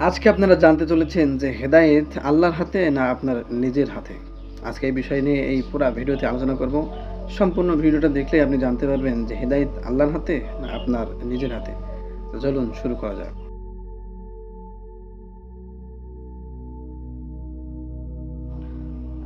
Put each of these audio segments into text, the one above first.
আজকে আপনারা জানতে চলেছেন যে হেদায়েত আল্লাহর হাতে না আপনার নিজের হাতে? আজকে এই বিষয় নিয়ে এই পুরো ভিডিওতে আলোচনা করব। সম্পূর্ণ ভিডিওটা দেখলে আপনি জানতে পারবেন যে হেদায়েত আল্লাহর হাতে না আপনার নিজের হাতে। চলুন শুরু করা যাক।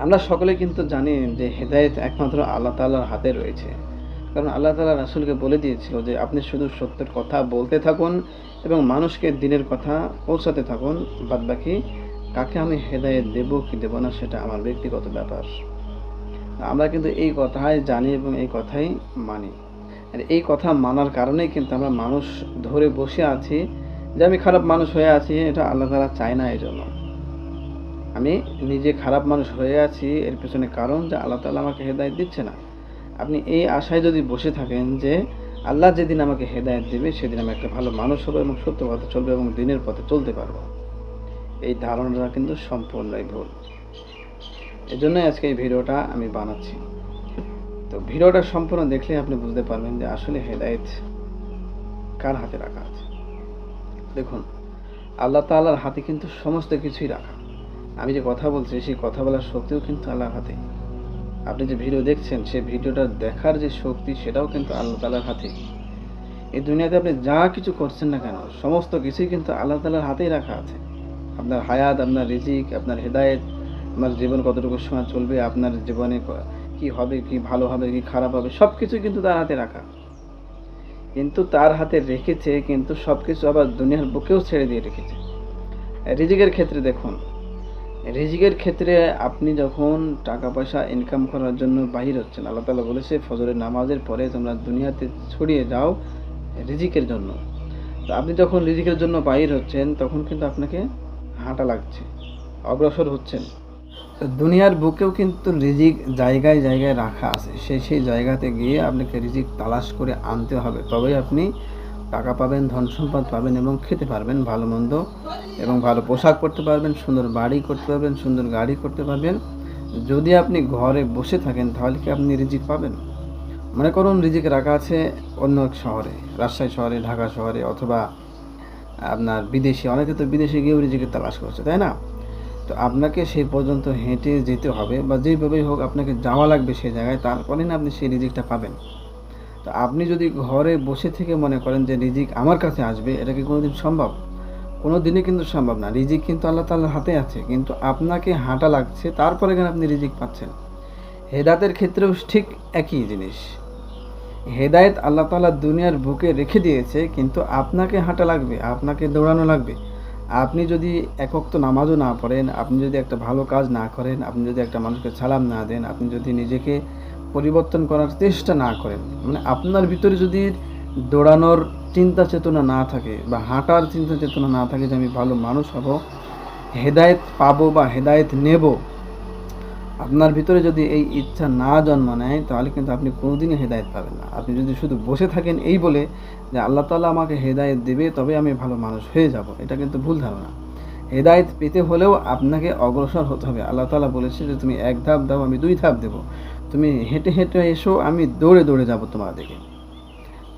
আমরা সকলে কিন্তু জানি যে হেদায়েত একমাত্র আল্লাহ তাআলার হাতে রয়েছে। কারণ আল্লাহ তালা রাসুলকে বলে দিয়েছিল যে আপনি শুধু সত্যের কথা বলতে থাকুন এবং মানুষকে দিনের কথা পৌঁছাতে থাকুন, বাদবাকি কাকে আমি হেদায়েত দেব, কি দেব না সেটা আমার ব্যক্তিগত ব্যাপার। আমরা কিন্তু এই কথাই জানি এবং এই কথাই মানি। আর এই কথা মানার কারণেই কিন্তু আমরা মানুষ ধরে বসে আছি যে আমি খারাপ মানুষ হয়ে আছি, এটা আল্লাহ তাআলা চায় না এই জন্য আমি নিজে খারাপ মানুষ হয়ে আছি, এর পেছনে কারণ যে আল্লাহ তাআলা আমাকে হেদায়েত দিচ্ছে না। আপনি এই আশায় যদি বসে থাকেন যে আল্লাহ যেদিন আমাকে হেদায়েত দেবে, সেদিন আমি একটা ভালো মানুষ হব এবং সত্য পথে চলবো এবং দিনের পথে চলতে পারব। এই ধারণাটা কিন্তু সম্পূর্ণই ভুল। এই জন্যই আজকে এই ভিডিওটা আমি বানাচ্ছি। তো ভিডিওটা সম্পূর্ণ দেখলে আপনি বুঝতে পারবেন যে আসলে হেদায়েত কার হাতে রাখা আছে। দেখুন, আল্লাহ তাআলার হাতে কিন্তু সমস্ত কিছুই রাখা। আমি যে কথা বলছি, সেই কথা বলার শক্তিও কিন্তু আল্লাহর হাতে আপনি যে ভিডিও দেখছেন সেই ভিডিওটা দেখার যে শক্তি, সেটাও কিন্তু আল্লাহ তালার হাতে। এই দুনিয়াতে আপনি যা কিছু করছেন না কেন, সমস্ত কিছুই কিন্তু আল্লাহ তালার হাতেই রাখা আছে। আপনার হায়াত, আপনার রিজিক, আপনার হেদায়েত, আপনার জীবন কতটুকু সময় চলবে, আপনার জীবনে ক- হবে, কি ভালো হবে, কি খারাপ হবে সব কিছুই কিন্তু তার হাতে রাখা। কিন্তু তার হাতে রেখেছে, কিন্তু সব কিছু আবার দুনিয়ার বুকেও ছেড়ে দিয়ে রেখেছে। রিজিকের ক্ষেত্রে দেখুন রিজিকের ক্ষেত্রে আপনি যখন টাকা পয়সা ইনকাম করার জন্য বাহির হচ্ছেন, আল্লাহ তালা বলেছে, ফজরের নামাজের পরে তোমরা দুনিয়াতে ছড়িয়ে যাও রিজিকের জন্য। তো আপনি যখন রিজিকের জন্য বাহির হচ্ছেন, তখন কিন্তু আপনাকে হাঁটা লাগছে, অগ্রসর হচ্ছেন। দুনিয়ার বুকেও কিন্তু রিজিক জায়গায় জায়গায় রাখা আছে। সেই সেই জায়গাতে গিয়ে আপনাকে রিজিক তালাশ করে আনতে হবে। তবেই আপনি টাকা পাবেন, ধন সম্পদ পাবেন এবং খেতে পারবেন, ভালো মন্দ এবং ভালো পোশাক পরতে পারবেন, সুন্দর বাড়ি করতে পারবেন, সুন্দর গাড়ি করতে পারবেন। যদি আপনি ঘরে বসে থাকেন, তাহলে কি আপনি রিজিক পাবেন? মনে করুন রিজিক রাখা আছে অন্য এক শহরে, রাজশাহী শহরে, ঢাকা শহরে অথবা আপনার বিদেশে, অনেকে তো বিদেশে গিয়েও রিজিকের তালাশ করছে, তাই না? তো আপনাকে সেই পর্যন্ত হেঁটে যেতে হবে বা যেইভাবেই হোক আপনাকে যাওয়া লাগবে সেই জায়গায়, তারপরে না আপনি সেই রিজিকটা পাবেন। তো আপনি যদি ঘরে বসে থেকে মনে করেন যে রিজিক আমার কাছে আসবে, এটা কি কোনোদিন সম্ভব? কোনো দিনই কিন্তু সম্ভব না। রিজিক কিন্তু আল্লাহ তাল্লার হাতে আছে, কিন্তু আপনাকে হাঁটা লাগছে, তারপরে কেন আপনি রিজিক পাচ্ছেন? হেদাতের ক্ষেত্রেও ঠিক একই জিনিস। হেদায়েত আল্লাহ তাআলা দুনিয়ার বুকে রেখে দিয়েছে, কিন্তু আপনাকে হাঁটা লাগবে, আপনাকে দৌড়ানো লাগবে। আপনি যদি একক তো নামাজও না পড়েন, আপনি যদি একটা ভালো কাজ না করেন, আপনি যদি একটা মানুষকে সালাম না দেন, আপনি যদি নিজেকে পরিবর্তন করার চেষ্টা না করেন। মানে আপনার ভিতরে যদি দৌড়ানোর চিন্তা চেতনা না থাকে বা হাঁটার চিন্তা চেতনা না থাকে যে আমি ভালো মানুষ হব, হেদায়েত পাবো বা হেদায়েত নেব, আপনার ভিতরে যদি এই ইচ্ছা না জন্ম নেয় তাহলে কিন্তু আপনি কোনোদিনই হেদায়েত পাবেন না। আপনি যদি শুধু বসে থাকেন এই বলে যে আল্লাহ তাআলা আমাকে হেদায়েত দেবে, তবে আমি ভালো মানুষ হয়ে যাব, এটা কিন্তু ভুল ধারণা। হেদায়েত পেতে হলেও আপনাকে অগ্রসর হতে হবে। আল্লাহ তাআলা বলেছে যে, তুমি এক ধাপ দাও, আমি দুই ধাপ দেবো। তুমি হেঁটে হেঁটে এসো, আমি দৌড়ে দৌড়ে যাব তোমার দিকে।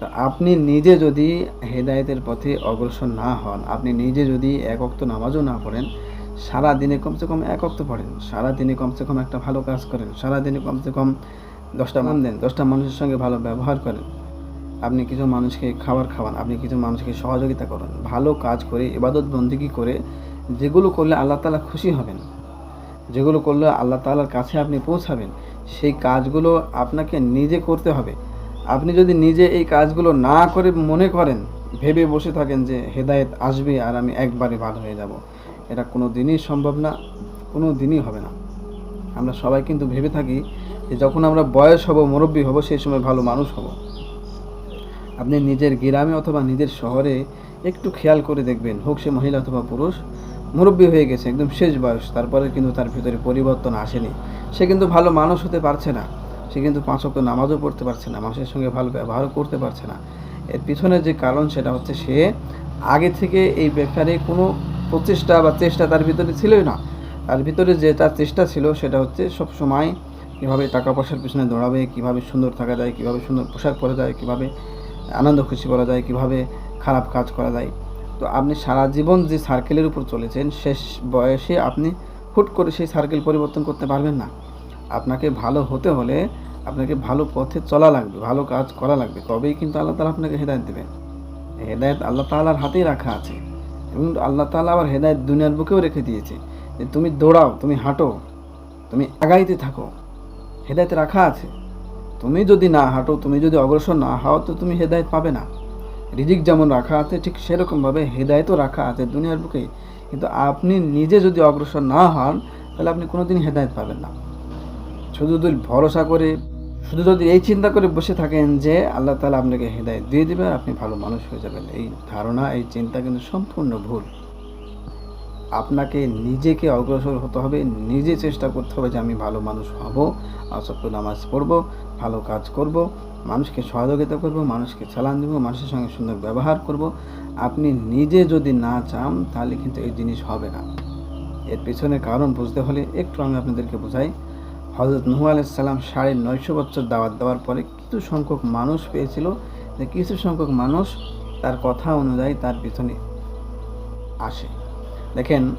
তো আপনি নিজে যদি হেদায়েতের পথে অগ্রসর না হন, আপনি নিজে যদি এক অক্ত নামাজও না পড়েন সারা দিনে কমসে কম এক অক্ত পড়েন। সারা দিনে কমসে কম একটা ভালো কাজ করেন। সারা দিনে কমসে কম দশটা মান দেন, দশটা মানুষের সঙ্গে ভালো ব্যবহার করেন। আপনি কিছু মানুষকে খাবার খাওয়ান, আপনি কিছু মানুষকে সহযোগিতা করেন। ভালো কাজ করে ইবাদত বন্দিগি করে যেগুলো করলে আল্লাহ তালা খুশি হবেন, যেগুলো করলে আল্লাহ তালার কাছে আপনি পৌঁছাবেন, সেই কাজগুলো আপনাকে নিজে করতে হবে। আপনি যদি নিজে এই কাজগুলো না করে মনে করেন, ভেবে বসে থাকেন যে হেদায়েত আসবে আর আমি একবারে ভালো হয়ে যাব, এটা কোনো দিনই সম্ভব না, কোনো দিনই হবে না। আমরা সবাই কিন্তু ভেবে থাকি যে যখন আমরা বয়স হব, মুরব্বী হব, সেই সময় ভালো মানুষ হব। আপনি নিজের গ্রামে অথবা নিজের শহরে একটু খেয়াল করে দেখবেন, হোক সে মহিলা অথবা পুরুষ মুরব্বী হয়ে গেছে, একদম শেষ বয়স। তারপরে কিন্তু তার ভিতরে পরিবর্তন আসেনি। সে কিন্তু ভালো মানুষ হতে পারছে না। সে কিন্তু পাঁচ অক্ট নামাজও পড়তে পারছে না, মানুষের সঙ্গে ভালো ব্যবহারও করতে পারছে না। এর পিছনে যে কারণ, সেটা হচ্ছে সে আগে থেকে এই ব্যাপারে কোনো প্রচেষ্টা বা চেষ্টা তার ভিতরে ছিলই না। তার ভিতরে যে তার চেষ্টা ছিল, সেটা হচ্ছে সব সময় কীভাবে টাকা পয়সার পিছনে দৌড়াবে, কীভাবে সুন্দর থাকা যায়, কীভাবে সুন্দর পোশাক পরা যায়, কীভাবে আনন্দ খুশি করা যায়, কীভাবে খারাপ কাজ করা যায়। তো আপনি সারা জীবন যে সার্কেলের উপর চলেছেন, শেষ বয়সে আপনি হুট করে সেই সার্কেল পরিবর্তন করতে পারবেন না। আপনাকে ভালো হতে হলে আপনাকে ভালো পথে চলা লাগবে, ভালো কাজ করা লাগবে। তবেই কিন্তু আল্লাহ তালা আপনাকে হেদায়ত দেবেন। হেদায়ত আল্লাহ তালার হাতেই রাখা আছে। এবং আল্লাহ তালা আবার হেদায়ত দুনিয়ার বুকেও রেখে দিয়েছে যে তুমি দৌড়াও, তুমি হাঁটো, তুমি আগাইতে থাকো। হেদায়ত রাখা আছে। তুমি যদি না হাঁটো, তুমি যদি অগ্রসর না হও, তো তুমি হেদায়ত পাবে না। রিজিক যেমন রাখা আছে, ঠিক সেরকমভাবে হেদায়তও রাখা আছে দুনিয়ার বুকে। কিন্তু আপনি নিজে যদি অগ্রসর না হন, তাহলে আপনি কোনোদিন হেদায়ত পাবেন না। শুধু যদি ভরসা করে, শুধু যদি এই চিন্তা করে বসে থাকেন যে আল্লাহ তালা আপনাকে হেদায়ত দিয়ে দেবে আপনি ভালো মানুষ হয়ে যাবেন। এই ধারণা, এই চিন্তা কিন্তু সম্পূর্ণ ভুল। আপনাকে নিজেকে অগ্রসর হতে হবে, নিজে চেষ্টা করতে হবে যে আমি ভালো মানুষ হব। আসক্ত নামাজ পড়ব, ভালো কাজ করব, মানুষকে সহযোগিতা করব, মানুষকে চালান দেবো, মানুষের সঙ্গে সুন্দর ব্যবহার করব। আপনি নিজে যদি না চান, তাহলে কিন্তু এই জিনিস হবে না। এর পেছনে কারণ বুঝতে হলে একটু আমি আপনাদেরকে বোঝাই। হজরত নুহু আলাইসাল্লাম সাড়ে নয়শো বছর দাওয়াত দেওয়ার পরে কিছু সংখ্যক মানুষ পেয়েছিল। যে কিছু সংখ্যক মানুষ তার কথা অনুযায়ী তার পিছনে আসে। দেখেন,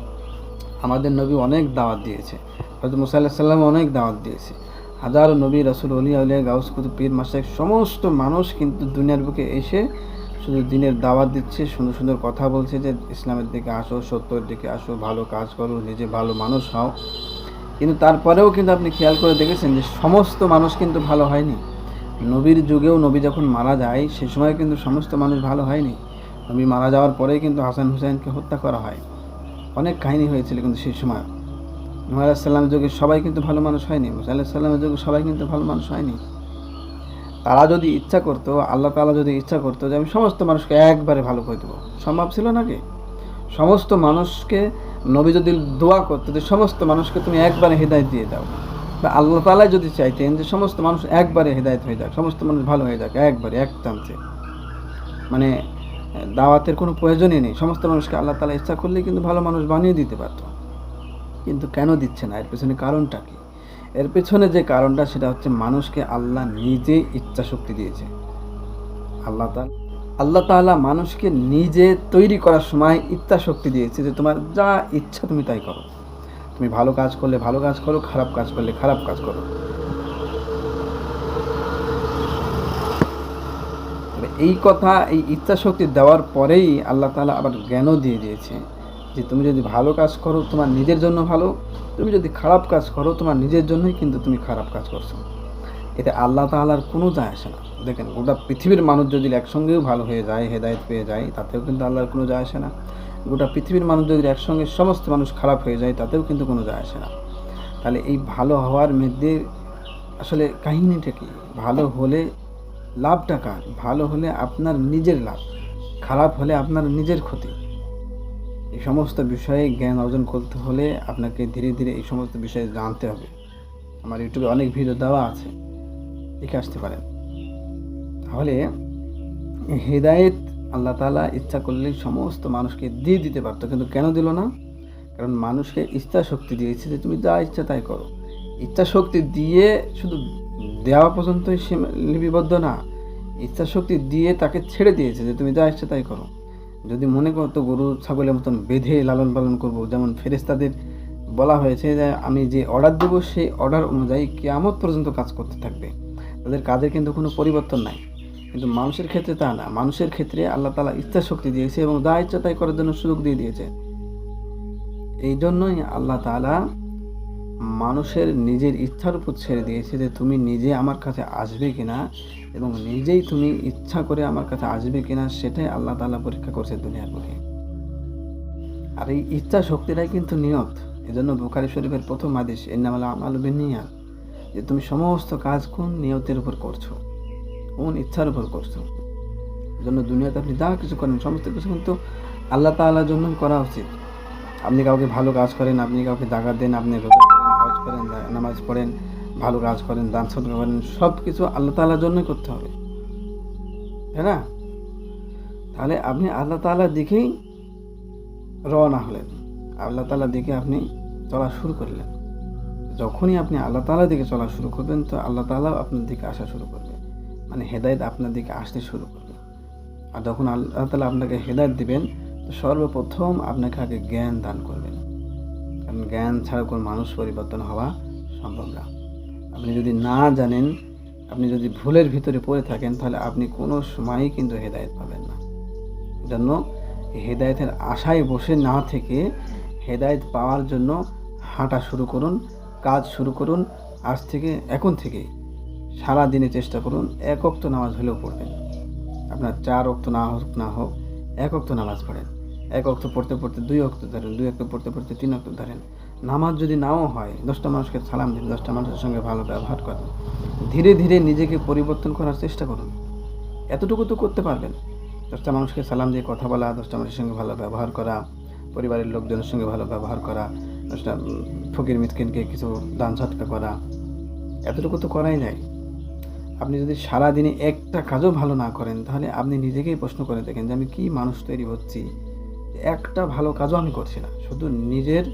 আমাদের নবী অনেক দাওয়াত দিয়েছে। হয়তো মুসা আল্লাহ অনেক দাওয়াত দিয়েছে। হাজারো নবী, রসুল অলি আলিয়া গাউস, কুতুব, পীর মাসাক সমস্ত মানুষ কিন্তু দুনিয়ার বুকে এসে শুধু দিনের দাওয়াত দিচ্ছে, সুন্দর সুন্দর কথা বলছে যে, ইসলামের দিকে আসো, সত্যের দিকে আসো, ভালো কাজ করো, নিজে ভালো মানুষ হও। কিন্তু তারপরেও কিন্তু আপনি খেয়াল করে দেখেছেন যে, সমস্ত মানুষ কিন্তু ভালো হয়নি। নবীর যুগেও নবী যখন মারা যায়, সে সময় কিন্তু সমস্ত মানুষ ভালো হয়নি। নবী মারা যাওয়ার পরেই কিন্তু হাসান হুসাইনকে হত্যা করা হয়। অনেক কাহিনী হয়েছিল কিন্তু সেই সময়। নুহ আলাহিসাল্লামের যুগে সবাই কিন্তু ভালো মানুষ হয়নি, মুসা আলাহিসাল্লামের যুগে সবাই কিন্তু ভালো মানুষ হয়নি। তারা যদি ইচ্ছা করতো, আল্লাহ তালা যদি ইচ্ছা করতো যে আমি সমস্ত মানুষকে একবারে ভালো করে দেবো, সম্ভব ছিল নাকি সমস্ত মানুষকে নবী যদি দোয়া করতো যে সমস্ত মানুষকে তুমি একবারে হৃদায়ত দিয়ে দাও। বা আল্লাহ তালাই যদি চাইতেন যে সমস্ত মানুষ একবারে হৃদায়ত হয়ে যাক, সমস্ত মানুষ ভালো হয়ে যাক, একবারে এক চান্সে মানে দাওয়াতের কোনো প্রয়োজনই নেই। সমস্ত মানুষকে আল্লাহ তালা ইচ্ছা করলে কিন্তু ভালো মানুষ বানিয়ে দিতে পারত। কিন্তু কেন দিচ্ছে না? এর পেছনে কারণটা কি? এর পেছনে যে কারণটা, সেটা হচ্ছে মানুষকে আল্লাহ নিজে ইচ্ছা শক্তি দিয়েছে। আল্লাহ তালা আল্লাহ তাআলা মানুষকে নিজে তৈরি করার সময় ইচ্ছা শক্তি দিয়েছে যে তোমার যা ইচ্ছা তুমি তাই করো। তুমি ভালো কাজ করলে ভালো কাজ করো, খারাপ কাজ করলে খারাপ কাজ করো। এই কথা, এই ইচ্ছা শক্তি দেওয়ার পরেই আল্লাহ তাআলা আবার জ্ঞানও দিয়ে দিয়েছে যে তুমি যদি ভালো কাজ করো, তোমার নিজের জন্য ভালো, তুমি যদি খারাপ কাজ করো, তোমার নিজের জন্যই কিন্তু তুমি খারাপ কাজ করছ। এতে আল্লাহ তাআলার কোনো যায় আসে না। দেখেন, গোটা পৃথিবীর মানুষ যদি একসঙ্গেও ভালো হয়ে যায়, হেদায়েত পেয়ে যায়, তাতেও কিন্তু আল্লাহর কোনো যায় আসে না। গোটা পৃথিবীর মানুষ যদি একসঙ্গে সমস্ত মানুষ খারাপ হয়ে যায়, তাতেও কিন্তু কোনো যায় আসে না। তাহলে এই ভালো হওয়ার মধ্যে আসলে কাহিনীটা কি? ভালো হলে লাভটা কার? ভালো হলে আপনার নিজের লাভ, খারাপ হলে আপনার নিজের ক্ষতি। এই সমস্ত বিষয়ে জ্ঞান অর্জন করতে হলে আপনাকে ধীরে ধীরে এই সমস্ত বিষয়ে জানতে হবে। আমার ইউটিউবে অনেক ভিডিও দেওয়া আছে, দেখে আসতে পারেন। তাহলে হেদায়েত, আল্লাহ তালা ইচ্ছা করলে সমস্ত মানুষকে দিয়ে দিতে পারতো, কিন্তু কেন দিল না? কারণ মানুষকে ইচ্ছা শক্তি দিয়েছে যে তুমি যা ইচ্ছা তাই করো। ইচ্ছা শক্তি দিয়ে শুধু দেওয়া পর্যন্তই সে লিপিবদ্ধ না ইচ্ছা শক্তি দিয়ে তাকে ছেড়ে দিয়েছে যে তুমি যা ইচ্ছা তাই করো। যদি মনে করতো গরু, ছাগলের মতন বেঁধে লালন পালন করব, যেমন ফেরেস্তাদের বলা হয়েছে যে আমি যে অর্ডার দেবো সেই অর্ডার অনুযায়ী কেয়ামত পর্যন্ত কাজ করতে থাকবে। তাদের কাজের কিন্তু কোনো পরিবর্তন নাই। কিন্তু মানুষের ক্ষেত্রে তা না। মানুষের ক্ষেত্রে আল্লাহ তালা ইচ্ছা শক্তি দিয়েছে এবং যা ইচ্ছা তাই করার জন্য সুযোগ দিয়ে দিয়েছে। এই জন্যই আল্লাহ তালা মানুষের নিজের ইচ্ছার উপর ছেড়ে দিয়েছে যে তুমি নিজে আমার কাছে আসবে কিনা এবং নিজেই তুমি ইচ্ছা করে আমার কাছে আসবে কিনা সেটাই আল্লাহ তালা পরীক্ষা করছে দুনিয়ার বুকে আর এই ইচ্ছা শক্তিটাই কিন্তু নিয়ত। এজন্য বুখারি শরীফের প্রথম আদেশ এন্নামালা আমাল বিনিয়াত যে তুমি সমস্ত কাজ কোন নিয়তের উপর করছ? কোন ইচ্ছার উপর করছ? জন্য দুনিয়াতে আপনি যা কিছু করেন, সমস্ত কিছু কিন্তু আল্লাহ তাআলার জন্য করা উচিত। আপনি কাউকে ভালো কাজ করেন, আপনি কাউকে জাকাত দেন, আপনি রোজা করেন, হজ করেন নামাজ পড়েন, ভালো কাজ করেন, দান সদকা করেন সব কিছু আল্লাহ তাআলার জন্যই করতে হবে। তাই না? তাহলে আপনি আল্লাহ তাআলার দিকেই রওনা হলেন। আল্লাহ তাআলার দিকে আপনি চলা শুরু করলেন। যখনই আপনি আল্লাহ তাআলার দিকে চলা শুরু করবেন, তো আল্লাহ তাআলা আপনার দিকে আসা শুরু করবে। মানে হেদায়ত আপনার দিকে আসতে শুরু করবে। আর যখন আল্লাহ তালা আপনাকে হেদায়ত দিবেন তো সর্বপ্রথম আপনাকে আগে জ্ঞান দান করবেন। কারণ জ্ঞান ছাড়া কোনো মানুষ পরিবর্তন হওয়া সম্ভব না। আপনি যদি না জানেন, আপনি যদি ভুলের ভিতরে পড়ে থাকেন, তাহলে আপনি কোনো সময়ই কিন্তু হেদায়েত পাবেন না। এজন্য হেদায়েতের আশায় বসে না থেকে হেদায়েত পাওয়ার জন্য হাঁটা শুরু করুন, কাজ শুরু করুন, আজ থেকে, এখন থেকে সারা দিনে চেষ্টা করুন, এক অক্ত নামাজ হলেও পড়বেন। আপনার চার অক্ত না হোক না হোক, এক অক্ত নামাজ পড়েন। এক অক্ত পড়তে পড়তে, দুই অক্ত ধরেন, দুই অক্ত পড়তে পড়তে, তিন অক্ত ধরেন। নামাজ যদি নাও হয়, দশটা মানুষকে সালাম দিন, দশটা মানুষের সঙ্গে ভালো ব্যবহার করেন। ধীরে ধীরে নিজেকে পরিবর্তন করার চেষ্টা করুন। এতটুকু তো করতে পারবেন। দশটা মানুষকে সালাম দিয়ে কথা বলা, দশটা মানুষের সঙ্গে ভালো ব্যবহার করা, পরিবারের লোকজনের সঙ্গে ভালো ব্যবহার করা, দশটা ফকির মিসকিনকে কিছু দান সৎকার করা। এতটুকু তো করাই যায়। আপনি যদি সারাদিনে একটা কাজও ভালো না করেন, তাহলে আপনি নিজেকেই প্রশ্ন করে দেখেন যে আমি কী মানুষ তৈরি হচ্ছি। একটা ভালো কাজও আমি করছি না। শুধু নিজের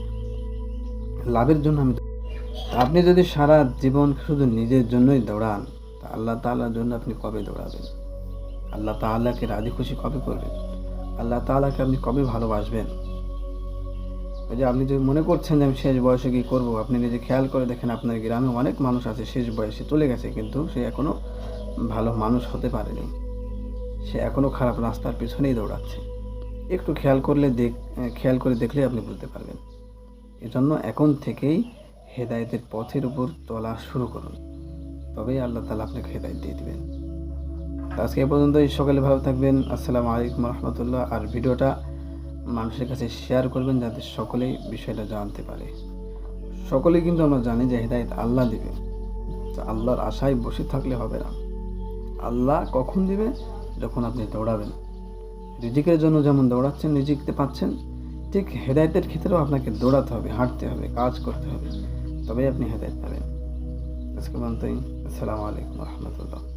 লাভের জন্য আমি আপনি যদি সারা জীবন শুধু নিজের জন্যই দৌড়ান, তা আল্লাহ তাআলার জন্য আপনি কবে দৌড়াবেন? আল্লাহ তাআলাকে রাজি খুশি কবে করবেন? আল্লাহ তাআলাকে আপনি কবে ভালোবাসবেন? ওই যে আপনি যদি মনে করছেন যে আমি শেষ বয়সে কী করব, আপনি নিজে খেয়াল করে দেখেন আপনার গ্রামে অনেক মানুষ আছে, শেষ বয়সে চলে গেছে, কিন্তু সে এখনও ভালো মানুষ হতে পারেনি। সে এখনও খারাপ রাস্তার পিছনেই দৌড়াচ্ছে। একটু খেয়াল করলে দেখ খেয়াল করে দেখলে আপনি বুঝতে পারবেন। এজন্য এখন থেকেই হেদায়েতের পথের উপর চলা শুরু করুন। তবেই আল্লাহ তালা আপনাকে হেদায়েত দিয়ে দিবেন। আজকে এ পর্যন্তই। সকালে ভালো থাকবেন। আসসালামু আলাইকুম রহমতুল্লাহ। আর ভিডিওটা মানুষের কাছে শেয়ার করবেন যাতে সকলেই বিষয়টা জানতে পারে। সকলেই কিন্তু আমরা জানি যে হেদায়েত আল্লাহ দিবে তো আল্লাহর আশায় বসে থাকলে হবে না। আল্লাহ কখন দিবে? যখন আপনি দৌড়াবেন। রিজিকের জন্য যেমন দৌড়াচ্ছেন রিজিকতে পাচ্ছেন, ঠিক হেদায়তের ক্ষেত্রেও আপনাকে দৌড়াতে হবে, হাঁটতে হবে, কাজ করতে হবে। তবেই আপনি হেদায়ত পাবেন। আজকে মন্ত্রী আসসালামু আলাইকুম রহমতুল্লাহ।